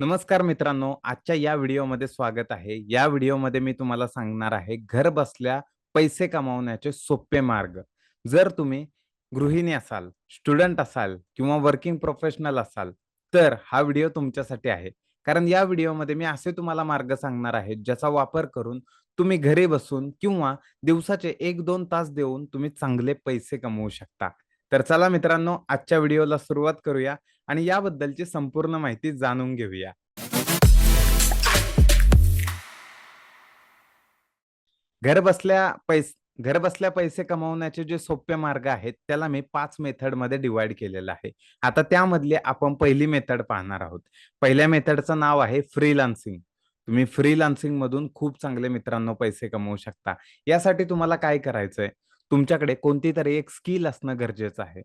नमस्कार मित्रांनो आजच्या या व्हिडिओमध्ये स्वागत आहे. या व्हिडिओमध्ये मी तुम्हाला सांगणार आहे घर बसल्या पैसे कमावण्याचे सोपे मार्ग. जर तुम्ही गृहिणी असाल स्टुडंट असाल किंवा वर्किंग प्रोफेशनल असाल तर हा व्हिडिओ तुमच्यासाठी आहे. कारण या व्हिडिओमध्ये मी असे तुम्हाला मार्ग सांगणार आहे ज्याचा वापर करून तुम्ही घरी बसून किंवा दिवसाचे एक दोन तास देऊन तुम्ही चांगले पैसे कमवू शकता. तर चला मित्रांनो आजच्या व्हिडिओला सुरुवात करूया आणि याबद्दलची संपूर्ण माहिती जाणून घेऊया. घर बसल्या पैसे घर बसल्या पैसे कमवण्याचे जे सोपे मार्ग आहेत त्याला मी पाच मेथडमध्ये डिवाइड केलेलं आहे. आता त्यामधले आपण पहिली मेथड पाहणार आहोत. पहिल्या मेथडचं नाव आहे फ्रीलान्सिंग तुम्ही फ्रीलान्सिंग मधून खूप चांगले मित्रांनो पैसे कमवू शकता. यासाठी तुम्हाला काय करायचंय? तुमच्याकडे कोणती तरी एक स्किल असणं गरजेचं आहे.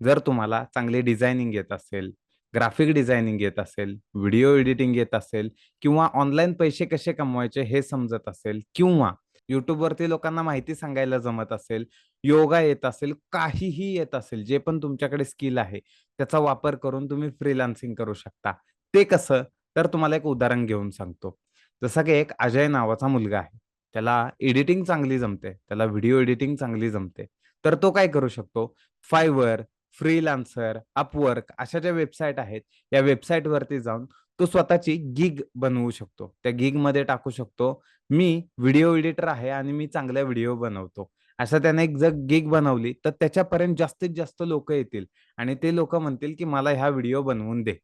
जर तुम्हाला चांगली डिझायनिंग येत असेल ग्राफिक डिझायनिंग येत असेल व्हिडिओ एडिटिंग येत असेल किंवा ऑनलाईन पैसे कसे कमवायचे हे समजत असेल किंवा युट्यूबवरती लोकांना माहिती सांगायला जमत असेल योगा येत असेल काहीही येत असेल जे पण तुमच्याकडे स्किल आहे त्याचा वापर करून तुम्ही फ्रीलान्सिंग करू शकता. ते कसं? तर तुम्हाला एक उदाहरण घेऊन सांगतो. जसं की एक अजय नावाचा मुलगा आहे. त्याला एडिटिंग चांगली जमते त्याला व्हिडिओ एडिटिंग चांगली जमते. तर तो काय करू शकतो? फायवर फ्रीलान्सर अपवर्क अशा ज्या वेबसाईट आहेत या वेबसाईट वरती जाऊन तो स्वतःची गिग बनवू शकतो. त्या गिगमध्ये टाकू शकतो मी व्हिडिओ एडिटर आहे आणि मी चांगल्या व्हिडिओ बनवतो. असं त्याने एक जर गिग बनवली तर त्याच्यापर्यंत जास्तीत जास्त लोक येतील आणि ते लोक म्हणतील की मला ह्या व्हिडिओ बनवून दे.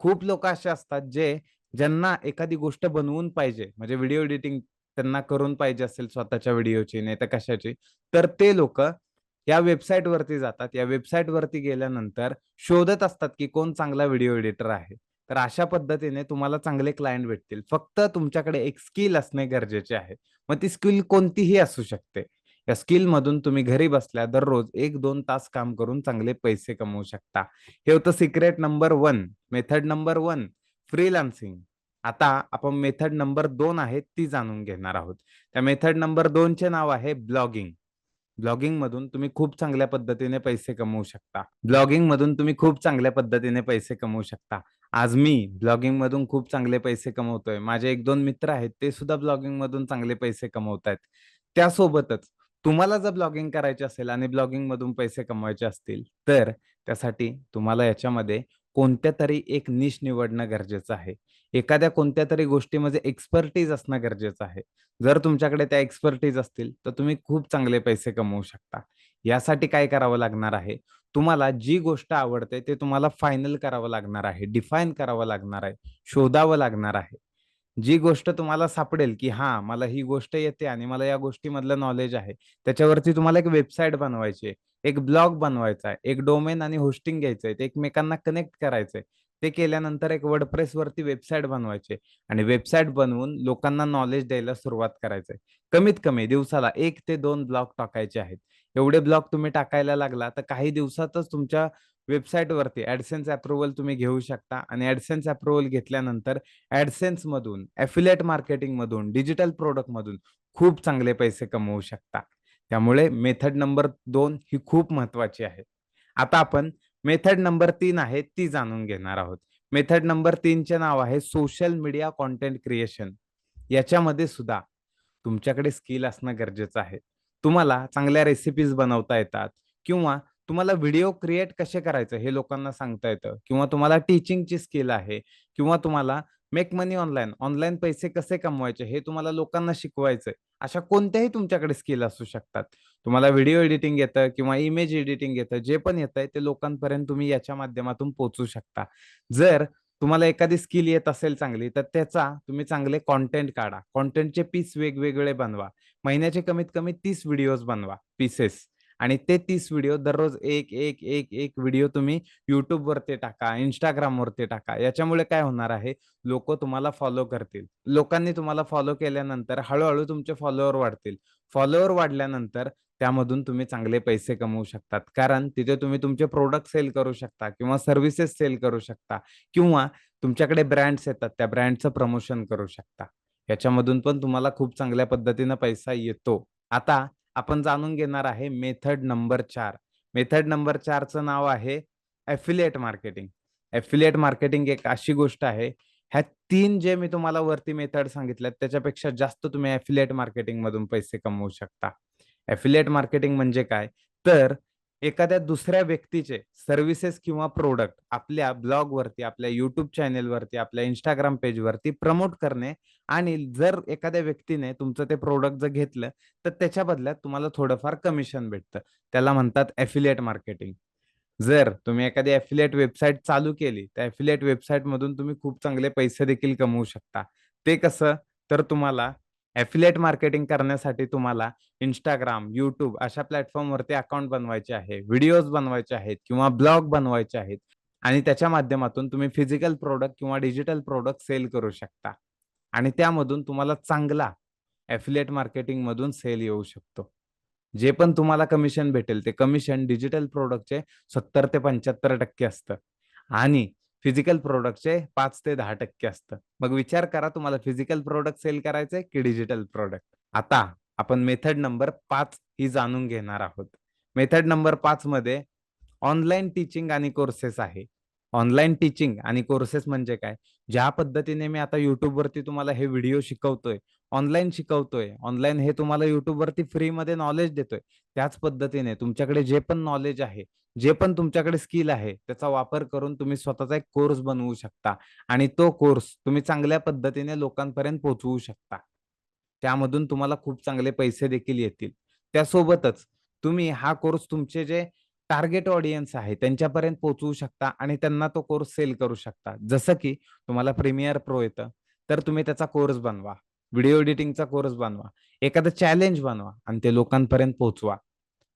खूप लोक असे असतात जे ज्यांना एखादी गोष्ट बनवून पाहिजे म्हणजे व्हिडिओ एडिटिंग त्यांना करून पाहिजे असेल स्वतःच्या व्हिडिओची नाही तर कशाची. तर ते लोक या वेबसाईट वरती जातात. या वेबसाईट वरती गेल्यानंतर शोधत असतात की कोण चांगला व्हिडिओ एडिटर आहे. तर अशा पद्धतीने तुम्हाला चांगले क्लायंट भेटतील. फक्त तुमच्याकडे एक स्किल असणे गरजेचे आहे. मग ती स्किल कोणतीही असू शकते. या स्किल मधून तुम्ही घरी बसल्या दररोज एक दोन तास काम करून चांगले पैसे कमवू शकता. हे होतं secret number one method number one freelancing. आता आपण मेथड नंबर दोन आहे ती जाणून घेणार आहोत. त्या मेथड नंबर दोनचे नाव आहे ब्लॉगिंग. ब्लॉगिंग मधून तुम्ही खूप चांगल्या पद्धतीने पैसे कमवू शकता. ब्लॉगिंग मधून तुम्ही खूप चांगल्या पद्धतीने पैसे कमवू शकता. आज मी ब्लॉगिंग मधून खूप चांगले पैसे कमवतोय. माझे एक दोन मित्र आहेत ते सुद्धा ब्लॉगिंग मधून चांगले पैसे कमवत आहेत त्यासोबतच तुम्हाला जर ब्लॉगिंग करायचे असेल आणि ब्लॉगिंग मधून पैसे कमवायचे असतील तर त्यासाठी तुम्हाला याच्यामध्ये कोणत्या तरी एक निश निवडणं गरजेचं आहे. एखाद्या कोणत्या तरी गोष्टीमध्ये एक्सपर्टीज असणं गरजेचं आहे. जर तुमच्याकडे त्या एक्सपर्टीज असतील तर तुम्ही खूप चांगले पैसे कमवू शकता. यासाठी काय करावं लागणार आहे? तुम्हाला जी गोष्ट आवडते ते तुम्हाला फायनल करावं लागणार आहे डिफाईन करावं लागणार आहे शोधावं लागणार आहे. जी गोष्ट तुम्हाला सापडेल की हा मला ही गोष्ट येते आणि मला या गोष्टीमधलं नॉलेज आहे त्याच्यावरती तुम्हाला एक वेबसाईट बनवायची आहे एक ब्लॉग बनवायचा आहे एक डोमेन आणि होस्टिंग घ्यायचंय ते एकमेकांना कनेक्ट करायचंय ते केल्यानंतर एक वर्डप्रेस वरती वेबसाईट बनवायचे आणि वेबसाईट बनवून लोकांना नॉलेज द्यायला सुरुवात करायचंय कमीत कमी दिवसाला एक ते दोन ब्लॉग टाकायचे आहेत. एवढे ब्लॉग तुम्ही टाकायला लागला तर काही दिवसातच तुमच्या वेबसाईट वरती ऍडसेन्स अप्रुव्हल तुम्ही घेऊ शकता आणि ऍडसेन्स अप्रुव्हल घेतल्यानंतर ऍडसेन्स मधून अफिलेट मार्केटिंग मधून डिजिटल प्रोडक्ट मधून खूप चांगले पैसे कमवू शकता. त्यामुळे मेथड नंबर दोन ही खूप महत्वाची आहे. आता आपण मेथड नंबर तीन आहे ती जाणून घेणार आहोत. मेथड नंबर तीनचे नाव आहे सोशल मीडिया कॉन्टेंट क्रिएशन याच्यामध्ये सुद्धा तुमच्याकडे स्किल असणं गरजेचं आहे. तुम्हाला चांगल्या रेसिपीज बनवता येतात किंवा तुम्हाला व्हिडिओ क्रिएट कसे करायचं हे लोकांना सांगता येतं? किंवा तुम्हाला टीचिंगची स्किल आहे? किंवा तुम्हाला मेक मनी ऑनलाईन ऑनलाईन पैसे कसे कमवायचे हे तुम्हाला लोकांना शिकवायचंय. अशा कोणत्याही तुमच्याकडे स्किल असू शकतात. तुम्हाला व्हिडिओ एडिटिंग येतं किंवा इमेज एडिटिंग येतं जे पण येतंय ते लोकांपर्यंत तुम्ही याच्या माध्यमातून पोहोचू शकता. जर तुम्हाला एखादी स्किल येत असेल चांगली तर त्याचा तुम्ही चांगले कॉन्टेंट काढा. कॉन्टेंटचे पीस वेगवेगळे बनवा. महिन्याचे कमीत कमी तीस व्हिडिओज बनवा पीसेस आणि ते तीस व्हिडिओ दररोज एक एक एक एक व्हिडिओ तुम्ही युट्यूबवरती टाका इंस्टाग्राम वरती टाका. याच्यामुळे काय होणार आहे? लोक तुम्हाला फॉलो करतील. लोकांनी तुम्हाला फॉलो केल्यानंतर हळूहळू तुमचे फॉलोअर वाढतील. फॉलोअर वाढल्यानंतर त्यामधून तुम्ही चांगले पैसे कमवू शकतात. कारण तिथे तुम्ही तुमचे प्रोडक्ट सेल करू शकता किंवा सर्व्हिसेस सेल करू शकता किंवा तुमच्याकडे ब्रँड्स येतात त्या ब्रँडचं प्रमोशन करू शकता. याच्यामधून पण तुम्हाला खूप चांगल्या पद्धतीनं पैसा येतो. आता आपण जाणून घेणार आहे मेथड नंबर चार. मेथड नंबर चारचं नाव आहे ॲफिलिएट मार्केटिंग ॲफिलिएट मार्केटिंग एक अशी गोष्ट आहे ह्या तीन जे मी तुम्हाला वरती मेथड सांगितल्यात त्याच्यापेक्षा जास्त तुम्ही ऍफिलिएट मार्केटिंग मधून पैसे कमवू शकता. ऍफिलिएट मार्केटिंग म्हणजे काय? तर एखाद्या दुसऱ्या व्यक्तीचे सर्व्हिसेस किंवा प्रोडक्ट आपल्या ब्लॉगवरती आपल्या युट्यूब चॅनेलवरती आपल्या इंस्टाग्राम पेजवरती प्रमोट करणे आणि जर एखाद्या व्यक्तीने तुमचं ते प्रोडक्ट जर घेतलं तर त्याच्या बदल्यात तुम्हाला थोडंफार कमिशन भेटतं. त्याला म्हणतात ऍफिलिएट मार्केटिंग जर तुम्ही एखादी ऍफिलिएट वेबसाईट चालू केली त्या ऍफिलिएट वेबसाईट मधून तुम्ही खूप चांगले पैसे देखील कमवू शकता. ते कसं? तर तुम्हाला ऍफिलेट मार्केटिंग करण्यासाठी तुम्हाला इंस्टाग्राम युट्यूब अशा प्लॅटफॉर्मवरती अकाउंट बनवायचे आहे व्हिडिओज बनवायचे आहेत किंवा ब्लॉग बनवायचे आहेत आणि त्याच्या माध्यमातून तुम्ही फिजिकल प्रोडक्ट किंवा डिजिटल प्रोडक्ट सेल करू शकता. आणि त्यामधून तुम्हाला चांगला ऍफिलिएट मार्केटिंग मधून सेल येऊ शकतो. जे पण तुम्हाला कमिशन भेटेल ते कमिशन डिजिटल प्रोडक्टचे सत्तर ते पंच्याहत्तर टक्के असतं. आणि फिजिकल प्रोडक्टचे पाच ते दहा टक्के असतं. मग विचार करा तुम्हाला फिजिकल प्रोडक्ट सेल करायचंय की डिजिटल प्रोडक्ट? आता आपण मेथड नंबर पाच ही जाणून घेणार आहोत. मेथड नंबर पाच मध्ये ऑनलाईन टीचिंग आणि कोर्सेस आहे. ऑनलाईन टीचिंग आणि कोर्सेस म्हणजे काय? ज्या पद्धतीने मी आता युट्यूबवरती तुम्हाला हे व्हिडिओ शिकवतोय ऑनलाईन शिकवतोय ऑनलाईन हे तुम्हाला युट्यूबवरती फ्रीमध्ये नॉलेज देतोय त्याच पद्धतीने तुमच्याकडे जे पण नॉलेज आहे जे पण तुमच्याकडे स्किल आहे त्याचा वापर करून तुम्ही स्वतःचा एक कोर्स बनवू शकता आणि तो कोर्स तुम्ही चांगल्या पद्धतीने लोकांपर्यंत पोहोचवू शकता. त्यामधून तुम्हाला खूप चांगले पैसे देखील येतील. त्यासोबतच तुम्ही हा कोर्स तुमचे जे टार्गेट ऑडियन्स आहे त्यांच्यापर्यंत पोहोचवू शकता आणि त्यांना तो कोर्स सेल करू शकता. जसं की तुम्हाला प्रीमियर प्रो येतं तर तुम्ही त्याचा कोर्स बनवा व्हिडिओ एडिटिंगचा कोर्स बनवा एखादं चॅलेंज बनवा आणि ते लोकांपर्यंत पोहोचवा.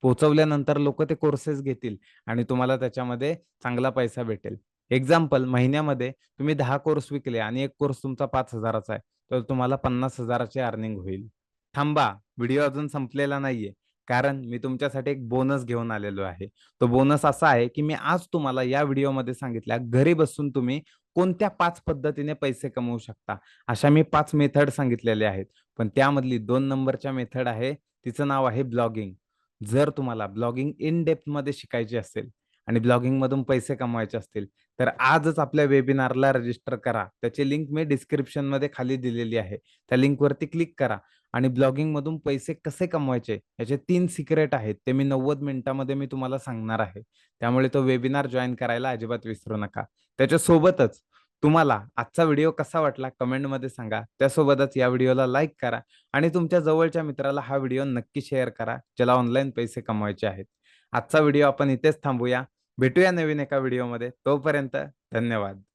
पोहोचवल्यानंतर लोक ते कोर्सेस घेतील आणि तुम्हाला त्याच्यामध्ये चांगला पैसा भेटेल. एक्झाम्पल महिन्यामध्ये तुम्ही दहा कोर्स विकले आणि एक कोर्स तुमचा पाच हजाराचा आहे तर तुम्हाला पन्नास हजाराचे अर्निंग होईल. थांबा व्हिडिओ अजून संपलेला नाहीये. कारण मी तुमच्यासाठी एक बोनस घेऊन आलेलो आहे. तो बोनस असा आहे की मी आज तुम्हाला या व्हिडिओमध्ये सांगितल्या घरी बसून तुम्ही कोणत्या पाच पद्धतीने पैसे कमवू शकता? अशा मी पाच मेथड सांगितलेले आहेत. पण त्यामधली दोन नंबरच्या मेथड आहे तिचं नाव आहे ब्लॉगिंग जर तुम्हाला ब्लॉगिंग इन डेप्थमध्ये शिकायची असेल आणि ब्लॉगिंग मधून पैसे कमवायचे असतील. तर आजच आपल्या वेबिनारला रजिस्टर करा. त्याची लिंक मी डिस्क्रिप्शनमध्ये खाली दिलेली आहे. त्या लिंकवरती क्लिक करा आणि ब्लॉगिंग मधून पैसे कसे कमवायचे याचे तीन सिक्रेट आहेत. ते मी नव्वद मिनिटांमध्ये मी तुम्हाला सांगणार आहे. त्यामुळे तो वेबिनार जॉईन करायला अजिबात विसरू नका. त्याच्यासोबतच तुम्हाला आजचा व्हिडिओ कसा वाटला कमेंटमध्ये सांगा. त्यासोबतच या व्हिडिओला लाईक करा आणि तुमच्या जवळच्या मित्राला हा व्हिडिओ नक्की शेअर करा ज्याला ऑनलाईन पैसे कमवायचे आहेत. आजचा व्हिडिओ आपण इथेच थांबूया. भेटूया नवीन एका व्हिडिओमध्ये. तोपर्यंत धन्यवाद.